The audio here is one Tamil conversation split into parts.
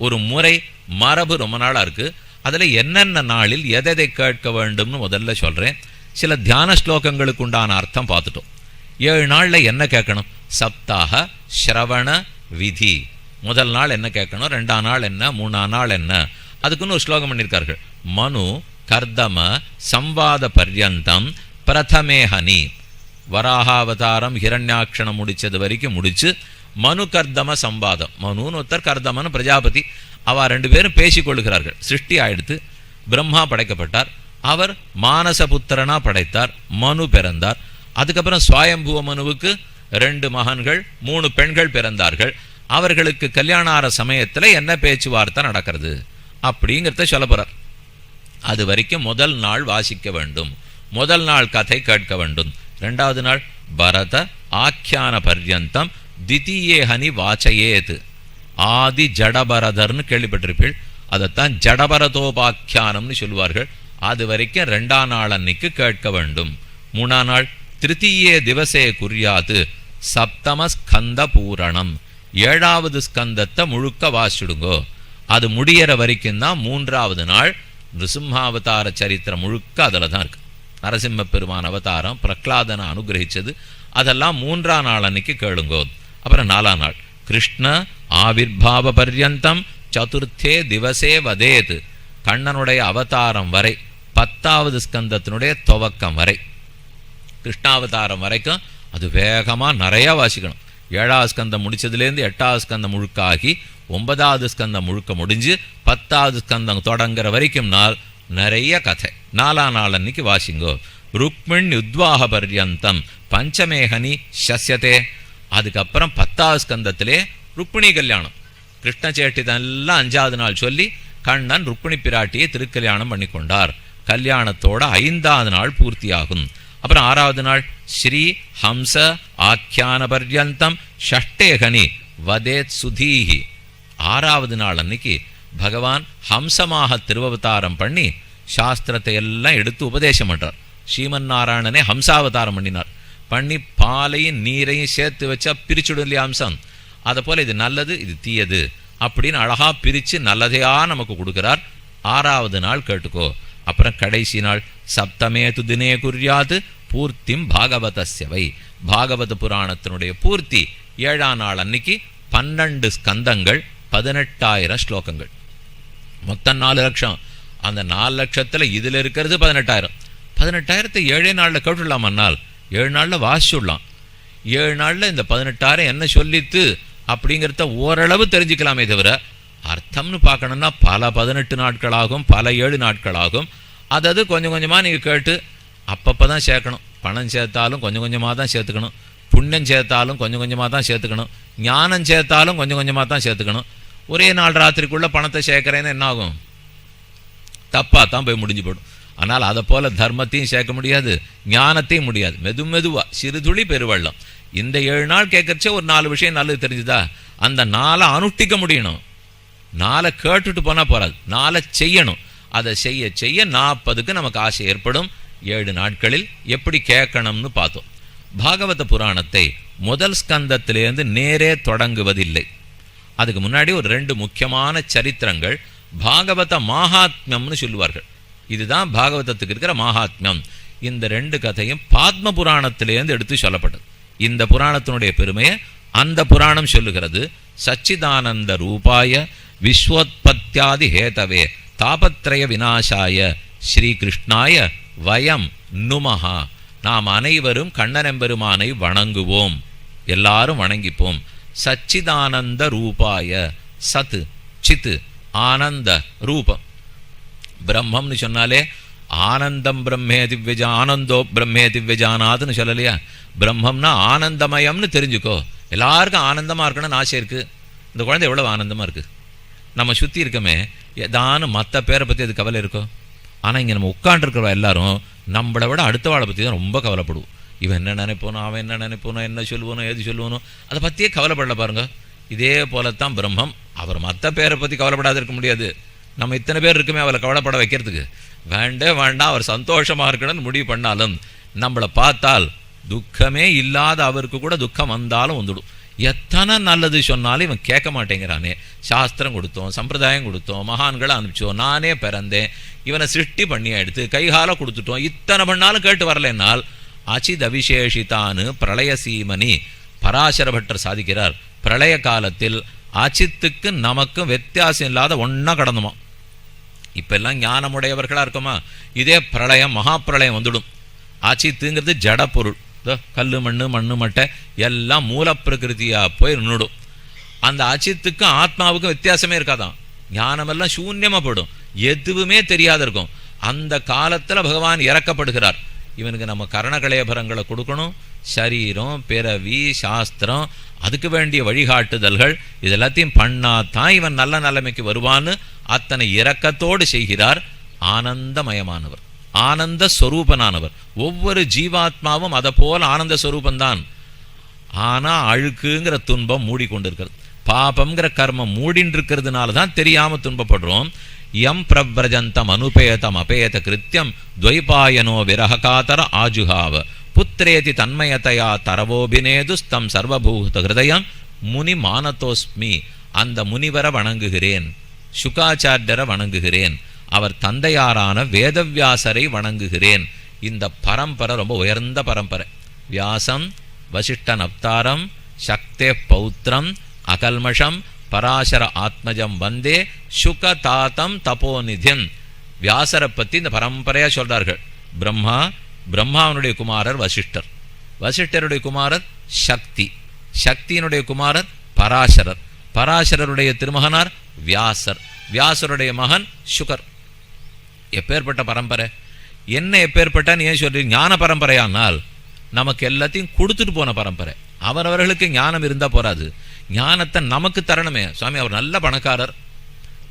ஒரு முறை மரபு ரொம்ப நாளாக இருக்குது அதில் என்னென்ன நாளில் எதை கேட்க வேண்டும்னு முதல்ல சொல்கிறேன் சில தியான ஸ்லோகங்களுக்கு உண்டான அர்த்தம் பார்த்துட்டோம். ஏழு நாளில் என்ன கேட்கணும்? சப்தாக ஸ்ரவண விதி. முதல் நாள் என்ன கேட்கணும்? ரெண்டாம் நாள் என்ன? மூணாம் நாள் என்ன? அதுக்குன்னு ஒரு ஸ்லோகம் பண்ணியிருக்கார்கள். மனு கர்தம சம்வாத பர்யந்தம் பிரதமேஹனி வராகாவதாரம் ஹிரண்யாட்சணம் முடித்தது வரைக்கும் முடித்து மனு கர்தம சம்பாதம். மனுன்னு ஒருத்தர் கர்தமன்னு பிரஜாபதி அவ ரெண்டு பேரும் பேசிக்கொள்ளுகிறார்கள் சிருஷ்டி ஆயிடுத்து பிரம்மா படைக்கப்பட்டார். அவர் மானசபுத்திரனா படைத்தார் மனு பிறந்தார். அதுக்கப்புறம் சுவாயம்புவ மனுவுக்கு ரெண்டு மகன்கள் மூணு பெண்கள் பிறந்தார்கள். அவர்களுக்கு கல்யாண ஆற சமயத்துல என்ன பேச்சுவார்த்தை நடக்கிறது அப்படிங்கிறத சொல்ல போகிறார் அது வரைக்கும் முதல் நாள் வாசிக்க வேண்டும். முதல் நாள் கதை கேட்க வேண்டும். ரெண்டாவது நாள் பரத ஆக்கியான பர்யந்தம் தித்தீயேஹனி வாச்சையேது. ஆதி ஜடபரதர்னு கேள்விப்பட்டிருப்பீள். அதைத்தான் ஜடபரதோபாக்கியானம்னு சொல்லுவார்கள். அது வரைக்கும் ரெண்டாம் நாள் அன்னைக்கு கேட்க வேண்டும். மூணாம் நாள் திருத்தீயே திவசே குறியாது சப்தம ஸ்கந்த பூரணம். ஏழாவது ஸ்கந்தத்தை முழுக்க வாசிடுங்கோ அது முடியிற வரைக்கும் தான் மூன்றாவது நாள் நிருசிம்ஹாவதார சரித்திரம் முழுக்க அதில் தான் இருக்கு. நரசிம்ம பெருமான் அவதாரம் பிரகலாதனை அனுகிரகிச்சது. அதெல்லாம் மூன்றாம் நாள் அன்னைக்கு கேளுங்கோ. அப்புறம் நாலாம் நாள். கிருஷ்ண ஆவிர்பாவ பர்யந்தம் சதுர்த்தே திவசே வதேது. கண்ணனுடைய அவதாரம் வரை பத்தாவது ஸ்கந்தத்தினுடைய துவக்கம் வரை. கிருஷ்ணாவதாரம் வரைக்கும் அது வேகமாக நிறைய வாசிக்கணும். ஏழாவது ஸ்கந்தம் முடிச்சதுலேருந்து எட்டாவது ஸ்கந்தம் முழுக்காகி ஒன்பதாவது ஸ்கந்தம் முழுக்க முடிஞ்சு பத்தாவது ஸ்கந்தம் தொடங்குற வரைக்கும் நாள் நிறைய கதை. நாலா நாள் அன்னைக்கு வாசிங்கோ. ருக்மிண் உத்வாக பர்யந்தம் பஞ்சமேகனி சசியதே அதுக்கப்புறம் பத்தாவது ஸ்கந்தத்திலே ருக்மிணி கல்யாணம். கிருஷ்ண சேட்டிதெல்லாம் அஞ்சாவது நாள் சொல்லி கண்ணன் ருக்மிணி பிராட்டியை திருக்கல்யாணம் பண்ணி கொண்டார் கல்யாணத்தோட ஐந்தாவது நாள் பூர்த்தியாகும். அப்புறம் ஆறாவது நாள் ஸ்ரீ ஹம்ச ஆக்கியான பர்யந்தம் ஷஷ்டேகனி வதேத் சுதீஹி. ஆறாவது நாள் அன்னைக்கு பகவான் ஹம்சமாக திருவவதாரம் பண்ணி சாஸ்திரத்தை எல்லாம் எடுத்து உபதேசம் பண்ணுறார் ஸ்ரீமன் நாராயணனே ஹம்சாவதாரம் பண்ணினார். பண்ணி பாலையும் நீரையும் சேர்த்து வச்சா பிரிச்சுடும் இல்லையா அம்சம்? அதை போல் இது நல்லது இது தீயது அப்படின்னு அழகா பிரித்து நல்லதையாக நமக்கு கொடுக்குறார். ஆறாவது நாள் கேட்டுக்கோ. அப்புறம் கடைசி நாள். சப்தமே துதினே குறியாது பூர்த்திம் பாகவதஸ்யவை. பாகவத புராணத்தினுடைய பூர்த்தி ஏழாம் நாள் அன்னைக்கு பன்னெண்டு ஸ்கந்தங்கள் பதினெட்டாயிரம் ஸ்லோகங்கள். மொத்தம் நாலு லட்சம். அந்த நாலு லட்சத்தில் இதில் இருக்கிறது பதினெட்டாயிரம். பதினெட்டாயிரத்தை ஏழே நாளில் கேட்டுடலாமன்னால் ஏழு நாளில் வாசிச்சுடலாம். ஏழு நாளில் இந்த பதினெட்டாயிரம் என்ன சொல்லித்து அப்படிங்கிறத ஓரளவு தெரிஞ்சுக்கலாமே தவிர அர்த்தம்னு பார்க்கணுன்னா பல பதினெட்டு நாட்களாகும் பல ஏழு நாட்களாகும். அதது கொஞ்சம் கொஞ்சமாக நீங்கள் கேட்டு அப்பப்போ தான் சேர்க்கணும். பணம் சேர்த்தாலும் கொஞ்சம் கொஞ்சமாக தான் சேர்த்துக்கணும். புண்ணியம் சேர்த்தாலும் கொஞ்சம் கொஞ்சமாக தான் சேர்த்துக்கணும். ஞானம் சேர்த்தாலும் கொஞ்சம் கொஞ்சமாக தான் சேர்த்துக்கணும். ஒரே நாள் ராத்திரிக்குள்ளே பணத்தை சேர்க்குறேன்னு என்ன ஆகும் தப்பாக தான் போய் முடிஞ்சு போடும் ஆனால் அதை போல தர்மத்தையும் சேர்க்க முடியாது ஞானத்தையும் முடியாது. மெது மெதுவா சிறுதுளி பெருவள்ளம். இந்த ஏழு நாள் கேட்கறச்சே ஒரு நாலு விஷயம் நல்லது தெரிஞ்சுதா? அந்த நாளை அனுஷ்டிக்க முடியணும். நாளை கேட்டுட்டு போனா போகாது நாளை செய்யணும். அதை செய்ய செய்ய நாற்பதுக்கு நமக்கு ஆசை ஏற்படும். ஏழு நாட்களில் எப்படி கேட்கணும்னு பார்த்தோம். பாகவத புராணத்தை முதல் ஸ்கந்தத்திலேருந்து நேரே தொடங்குவதில்லை. அதுக்கு முன்னாடி ஒரு ரெண்டு முக்கியமான சரித்திரங்கள் பாகவத மாகாத்மியம்னு சொல்லுவார்கள். இதுதான் பாகவதத்துக்கு இருக்கிற மகாத்மியம். இந்த ரெண்டு கதையும் பாத்ம புராணத்திலேருந்து எடுத்து சொல்லப்பட்டது. இந்த புராணத்தினுடைய பெருமையை அந்த புராணம் சொல்லுகிறது. சச்சிதானந்த ரூபாய விஸ்வோத்பத்தியாதி ஹேதவே தாபத்ரய விநாசாய ஸ்ரீகிருஷ்ணாய வயம் நுமஹா. நாம் அனைவரும் கண்ணனெம்பெருமானை வணங்குவோம். எல்லாரும் வணங்கிப்போம். சச்சிதானந்த ரூபாய சத்து சித்து ஆனந்த ரூபம். பிரம்மம்னு சொன்னாலே ஆனந்தம் பிரம்மே திவ்யஜா ஆனந்தோ பிரம்மே திவ்யஜானாதுன்னு சொல்லலையா? பிரம்மம்னா ஆனந்தமயம்னு தெரிஞ்சுக்கோ. எல்லாருக்கும் ஆனந்தமாக இருக்கணும்னு ஆசை இருக்குது இந்த குழந்தை எவ்வளோ ஆனந்தமாக இருக்குது நம்ம சுற்றி இருக்கமே ஏதானு மற்ற பேரை பற்றி அது கவலை இருக்கோ? ஆனால் இங்கே நம்ம உட்காண்டிருக்கிறவ எல்லாரும் நம்மளை விட அடுத்தவாளை பற்றி தான் ரொம்ப கவலைப்படுவோம். இவன் என்ன நினைப்போனோ அவன் என்ன நினைப்போனோ என்ன சொல்லுவானோ எது சொல்லுவானோ அதை பற்றியே கவலைப்படல பாருங்க. இதே போலத்தான் பிரம்மம். அவர் மற்ற பேரை பற்றி கவலைப்படாத இருக்க முடியாது. நம்ம இத்தனை பேர் இருக்குமே அவளை கவலைப்பட வைக்கிறதுக்கு. வேண்டே வேண்டாம் அவர் சந்தோஷமாக இருக்கணும்னு முடிவு பண்ணாலும் நம்மளை பார்த்தால் துக்கமே இல்லாத அவருக்கு கூட துக்கம் வந்தாலும் வந்துடும். எத்தனை நல்லது சொன்னாலும் இவன் கேட்க மாட்டேங்கிறானே. சாஸ்திரம் கொடுத்தோம் சம்பிரதாயம் கொடுத்தோம் மகான்களை அனுப்பிச்சோம் நானே பிறந்தேன் இவனை சிருஷ்டி பண்ணி எடுத்து கைகால கொடுத்துட்டோம் இத்தனை பண்ணாலும் கேட்டு வரலைன்னால் அச்சித் அபிஷேஷிதான்னு பிரளய சீமனி பராசரபட்டர் சாதிக்கிறார். பிரளய காலத்தில் அஜித்துக்கும் நமக்கும் வித்தியாசம் இல்லாத ஒன்றா கடந்துமா? இப்பெல்லாம் எல்லாம் இருக்குமா? இதே பிரளயம் மகா பிரளயம் வந்துடும். அஜித்துங்கிறது ஜட பொருள். மண் மண் மண்ணு மட்டை எல்லாம் மூலப்பிரகிருதியாக போய் நின்றுடும் அந்த அஜித்துக்கும் ஆத்மாவுக்கும் வித்தியாசமே இருக்காதான். ஞானமெல்லாம் சூன்யமாக போயிடும். எதுவுமே தெரியாத இருக்கும். அந்த காலத்தில் பகவான் இறக்கப்படுகிறார். இவனுக்கு நம்ம கரணகலேபரங்களை கொடுக்கணும். சரீரம் பிறவி சாஸ்திரம் அதுக்கு வேண்டிய வழிகாட்டுதல்கள் இது எல்லாத்தையும் பண்ணாதான் இவன் நல்ல நிலைமைக்கு வருவான்னு அத்தனை இரக்கத்தோடு செய்கிறார் ஆனந்தமயமானவர் ஆனந்த ஸ்வரூபனானவர் ஒவ்வொரு ஜீவாத்மாவும் அதை போல ஆனந்த ஸ்வரூபந்தான் ஆனால் அழுக்குங்கிற துன்பம் மூடிக்கொண்டிருக்கிறது. பாபங்கிற கர்மம் மூடின்னு இருக்கிறதுனால தான் தெரியாமல் துன்பப்படுறோம். எம் பிரவ்ரஜந்தம் அனுபேதம் அபேத கிருத்தியம் துவைபாயனோ விரககாதர ஆஜுகாவ. புத்திரேதி தன்மயத்தையா தரவோபினேதுஸ்தம் சர்வபூத ஹிருதயம் முனி மானதோஸ்மி அந்த முனிவரை வணங்குகிறேன் சுகாச்சாரியரை வணங்குகிறேன் அவர் தந்தையாரான வேதவியாசரை வணங்குகிறேன். இந்த பரம்பரை ரொம்ப உயர்ந்த பரம்பரை. வியாசம் வசிஷ்டன் அப்தாரம் சக்தே பௌத்திரம் அகல்மஷம் பராசர ஆத்மஜம் வந்தே சுக தாத்தம் தபோநிதின். வியாசரை பத்தி இந்த பரம்பரையா சொல்றார்கள். பிரம்மா பிரம்மாவனுடைய குமாரர் வசிஷ்டர். வசிஷ்டருடைய குமாரர் சக்தி. சக்தியினுடைய குமாரர் பராசரர். பராசரருடைய திருமகனார் வியாசர். வியாசருடைய மகன் சுகர். எப்பேற்பட்ட பரம்பரை? என்ன எப்பேற்பட்டான்னு ஏன் சொல்லி ஞான பரம்பரையானால் நமக்கு எல்லாத்தையும் கொடுத்துட்டு போன பரம்பரை. அவரவர்களுக்கு ஞானம் இருந்தால் போராது ஞானத்தை நமக்கு தரணுமே. சுவாமி அவர் நல்ல பணக்காரர்.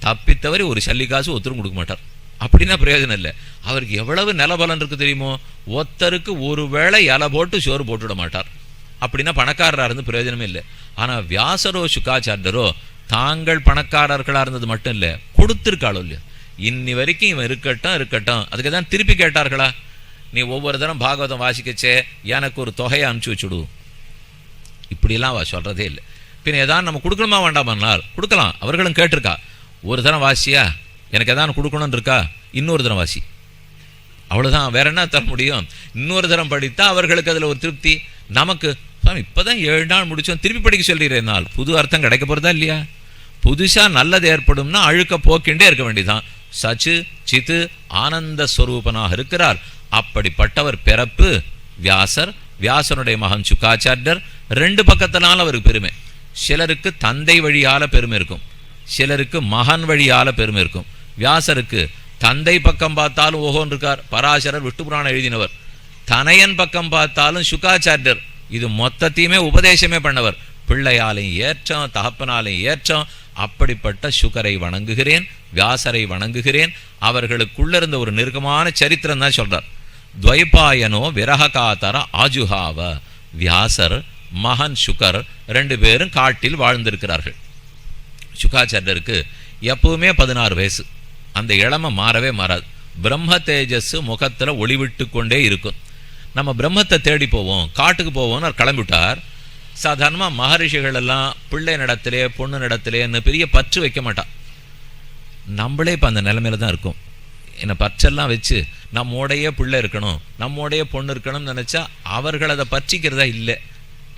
தப்பித்தவரை ஒரு சல்லிக்காசு ஒருத்தரும் கொடுக்க மாட்டார். அப்படின்னா பிரயோஜனம் இல்லை. அவருக்கு எவ்வளவு நிலபலன் இருக்குது தெரியுமோ? ஒருத்தருக்கு ஒரு வேளை இலை போட்டு சோறு போட்டுவிட மாட்டார். அப்படின்னா பணக்காரராக இருந்து பிரயோஜனமே இல்லை. ஆனால் வியாசரோ சுக்காச்சாரியரோ தாங்கள் பணக்காரர்களாக இருந்தது மட்டும் இல்லை கொடுத்துருக்காளோ இல்லையா? இன்னி வரைக்கும் இவன் இருக்கட்டும் இருக்கட்டும். அதுக்கு தான் திருப்பி கேட்டார்களா? நீ ஒவ்வொரு தரம் பாகவதம் வாசிக்கச்சே எனக்கு ஒரு தொகையை அனுப்பிச்சி வச்சுடு இப்படிலாம் அவ சொல்கிறதே இல்லை. பின் ஏதாவது நம்ம கொடுக்கணுமா வேண்டாமன்னால் கொடுக்கலாம். அவர்களும் கேட்டிருக்கா. ஒரு தரம் வாசியா? எனக்கு எதாவது கொடுக்கணும்னு இருக்கா? இன்னொரு தரம் வாசி. அவ்வளோதான் வேற என்ன தர முடியும்? இன்னொரு தரம் படித்தா அவர்களுக்கு அதில் ஒரு திருப்தி. நமக்கு இப்போ தான் ஏழு நாள் முடிச்சோம். திருப்பி படிக்க சொல்லிடுறேன் நாள் புது அர்த்தம் கிடைக்க போகிறதா இல்லையா? புதுசாக நல்லது ஏற்படும்னா அழுக்க போக்கின்றே இருக்க வேண்டியதான் சச்சு சித்து ஆனந்த ஸ்வரூபனாக இருக்கிறார். அப்படிப்பட்டவர் பிறப்பு வியாசர் வியாசனுடைய மகன் சுக்காச்சாரியர் ரெண்டு பக்கத்தினால அவருக்கு பெருமை. சிலருக்கு தந்தை வழியால பெருமை இருக்கும். சிலருக்கு மகன் வழியால் பெருமை இருக்கும். வியாசருக்கு தந்தை பக்கம் பார்த்தாலும் ஓஹோன் இருக்கார். பராசரர் விட்டு புராணம் எழுதினவர். தனையன் பக்கம் பார்த்தாலும் சுகாச்சாரியர். இது மொத்தத்தையுமே உபதேசமே பண்ணவர். பிள்ளையாலையும் ஏற்றம் தகப்பனாலையும் ஏற்றம். அப்படிப்பட்ட சுகரை வணங்குகிறேன் வியாசரை வணங்குகிறேன். அவர்களுக்குள்ள இருந்த ஒரு நெருக்கமான சரித்திரம் தான் சொல்றார். துவைபாயனோ விரககாதர ஆஜுஹாவ வியாசர் மகன் சுகர் ரெண்டு பேரும் காட்டில் வாழ்ந்திருக்கிறார்கள். சுகாச்சாரியருக்கு எப்பவுமே பதினாறு வயசு. அந்த இளமை மாறவே மாறாது. பிரம்ம தேஜஸ் முகத்தில் ஒளிவிட்டு கொண்டே இருக்கும். நம்ம பிரம்மத்தை தேடி போவோம் காட்டுக்கு போவோம்னு அவர் கிளம்பிவிட்டார். சாதாரணமாக மகரிஷிகள் எல்லாம் பிள்ளை நடத்திலே பொண்ணு நடத்திலேன்னு பெரிய பற்று வைக்க மாட்டான். நம்மளே இப்போ அந்த நிலைமையில தான் இருக்கும். என்னை பற்றெல்லாம் வச்சு நம்மோடைய பிள்ளை இருக்கணும் நம்மோடைய பொண்ணு இருக்கணும்னு நினச்சா அவர்கள் அதை பற்றிக்கிறதா இல்லை.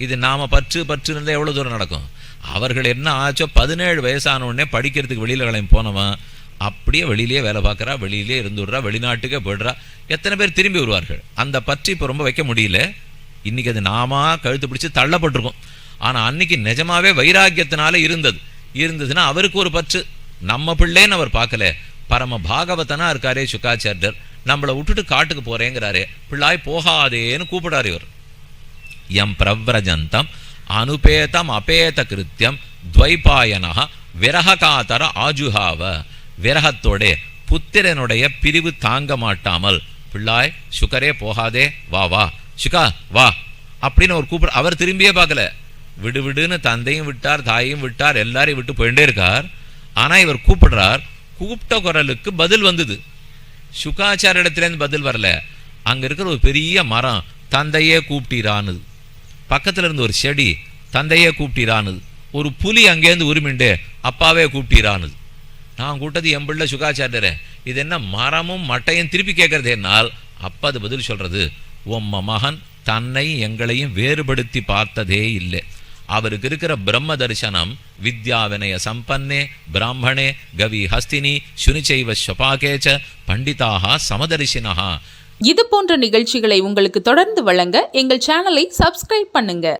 இது நாம் பற்று பற்று இருந்தால் எவ்வளோ தூரம் நடக்கும்? அவர்கள் என்ன ஆச்சோ பதினேழு வயசான உடனே படிக்கிறதுக்கு வெளியில் கிளம்பி போனவன் அப்படியே வெளியிலேயே வேலை பார்க்குறா வெளியிலே இருந்துடுறா வெளிநாட்டுக்கே போயிடுறா. எத்தனை பேர் திரும்பி வருவார்கள்? அந்த பற்றி இப்போ ரொம்ப வைக்க முடியல. இன்னைக்கு அது நாமா கழுத்து பிடிச்சி தள்ளப்பட்டிருக்கும். ஆனால் அன்னைக்கு நிஜமாவே வைராக்கியத்தினால இருந்தது. இருந்ததுன்னா அவருக்கு ஒரு பற்று. நம்ம பிள்ளைன்னு அவர் பார்க்கல. பரம பாகவதனா இருக்காரே சுக்காச்சாரியர். நம்மளை விட்டுட்டு காட்டுக்கு போகிறேங்கிறாரே பிள்ளாய் போகாதேன்னு கூப்பிடாரு இவர். எம் பிரவ்ரஜந்தம் அனுபேதம் அபேத கிருத்தியம் விரக விரககாதர ஆஜுஹாவ. விரகத்தோடு புத்திரனுடைய பிரிவு தாங்க மாட்டாமல் பிள்ளாய் சுகரே போகாதே வா வா. சுகா வா. அப்படின்னு ஒரு கூப்பிட அவர் திரும்பியே பார்க்கல. விடு விடுன்னு தந்தையும் விட்டார் தாயையும் விட்டார் எல்லாரையும் விட்டு போயிட்டே இருக்கார். ஆனால் இவர் கூப்பிடுறார் கூப்பிட்ட குரலுக்கு பதில் வந்தது. சுகாச்சார இடத்துலேருந்து பதில் வரல. அங்கே இருக்கிற ஒரு பெரிய மரம் தந்தையே கூப்பிட்டீரான்னு பக்கத்தில் இருந்து ஒரு செடி தந்தையே கூப்பிட்டீரானுது ஒரு புலி அங்கேருந்து உரிமிண்டு அப்பாவே கூப்பிட்டீரானுது நான் கூட்டது என் பிள்ளை சுகாச்சாரியரே. இது என்ன மரமும் மட்டையும் திருப்பி கேட்கறது என்னால்? அப்போ அது பதில் சொல்கிறது உம்ம மகன் தன்னை எங்களையும் வேறுபடுத்தி பார்த்ததே இல்லை. அவருக்கு இருக்கிற பிரம்ம தரிசனம் வித்யா வினய சம்பன்னே பிராமணே கவி ஹஸ்தினி சுனிச்சைவ ஸ்வபாகேச்ச பண்டிதாகா சமதரிசினஹா இது போன்ற நிகழ்ச்சிகளை உங்களுக்கு தொடர்ந்து வழங்க எங்கள் சேனலை சப்ஸ்கிரைப் பண்ணுங்க.